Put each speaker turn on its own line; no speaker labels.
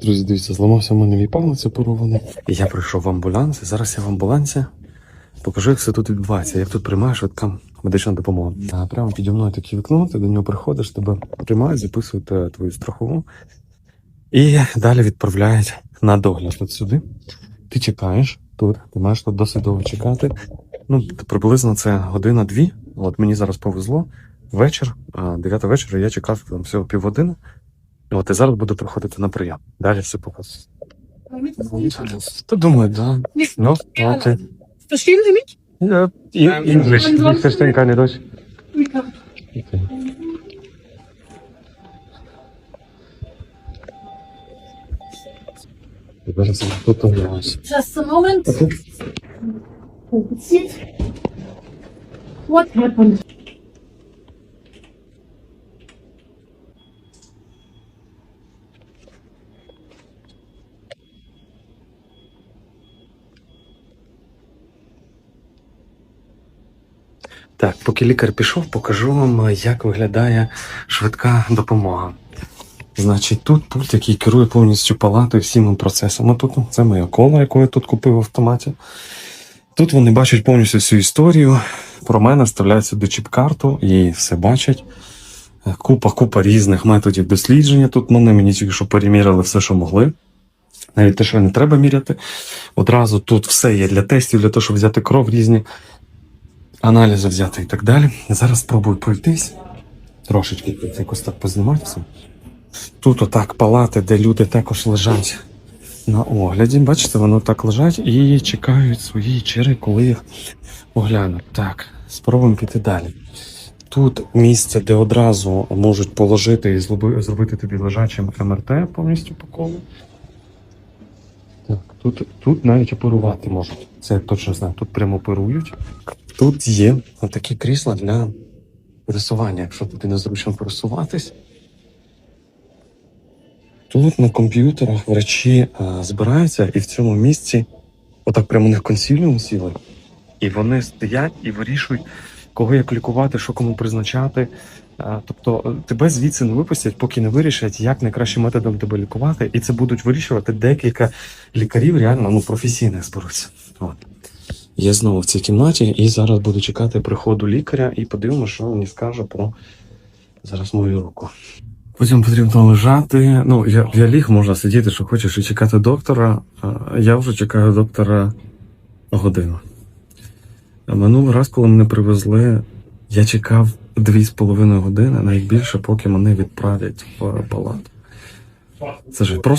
Друзі, дивіться, зламався в мене мій палець оперований. І я прийшов в амбуланс, і зараз я в амбулансі покажу, як все тут відбувається, як тут приймає швидка медична допомога. А прямо піді мною таке вікно, ти до нього приходиш, тебе приймають, записують е, твою страхову. І далі відправляють на догляд от сюди. Ти чекаєш тут, ти маєш тут досить довго чекати. Ну, приблизно це година-дві. От мені зараз повезло. Вечір, 9 вечора, я чекав там всього півгодини. І От і зараз буду приходити на прийом. Далі все показую. Та думаю, да. Ну, окей.
Verstehen Sie mich?
Ja, English. Ich verstehe keine Deutsch. Okay. Зараз я тут оглянулся.
Just a moment. What happened?
Так, поки лікар пішов, покажу вам, як виглядає швидка допомога. Значить, тут пульт, який керує повністю палатою всіми процесами. Тут це моя кола, яку я тут купив в автоматі. Тут вони бачать повністю всю історію. Про мене вставляють сюди чіп-карту і все бачать. Купа, купа різних методів дослідження. Тут вони мені тільки що переміряли все, що могли. Навіть те, що не треба міряти. Одразу тут все є для тестів, для того, щоб взяти кров різні аналізи взяти і так далі. Зараз спробую пройтись. Трошечки якось так позніматися. Тут отак палати, де люди також лежать на огляді. Бачите, вони так лежать і чекають своєї черги, коли їх оглянуть. Так, спробуємо піти далі. Тут місце, де одразу можуть положити і зробити тобі лежачим МРТ повністю по колу. Так, тут, тут навіть оперувати можуть. Це я точно знаю. Тут прямо оперують. Тут є такі крісла для пересування, якщо тобі незручно пересуватись. Тут на комп'ютерах врачі а, збираються і в цьому місці, отак прямо у них консіліум сіли, і вони стоять і вирішують, кого як лікувати, що кому призначати. А, тобто е, тебе звідси не випустять, поки не вирішать, як найкращим методом тебе лікувати, і це будуть вирішувати декілька лікарів, реально ну, професійних зберуться. От. Я знову в цій кімнаті і зараз буду чекати приходу лікаря і подивимося, що мені скаже про зараз мою руку. Потім потрібно лежати. Ну, я, я ліг, можна сидіти, що хочеш, і чекати доктора. Я вже чекаю доктора годину. Минулий раз, коли мене привезли, я чекав дві з половиною години, навіть більше, поки мене відправлять в палату. Це ж просто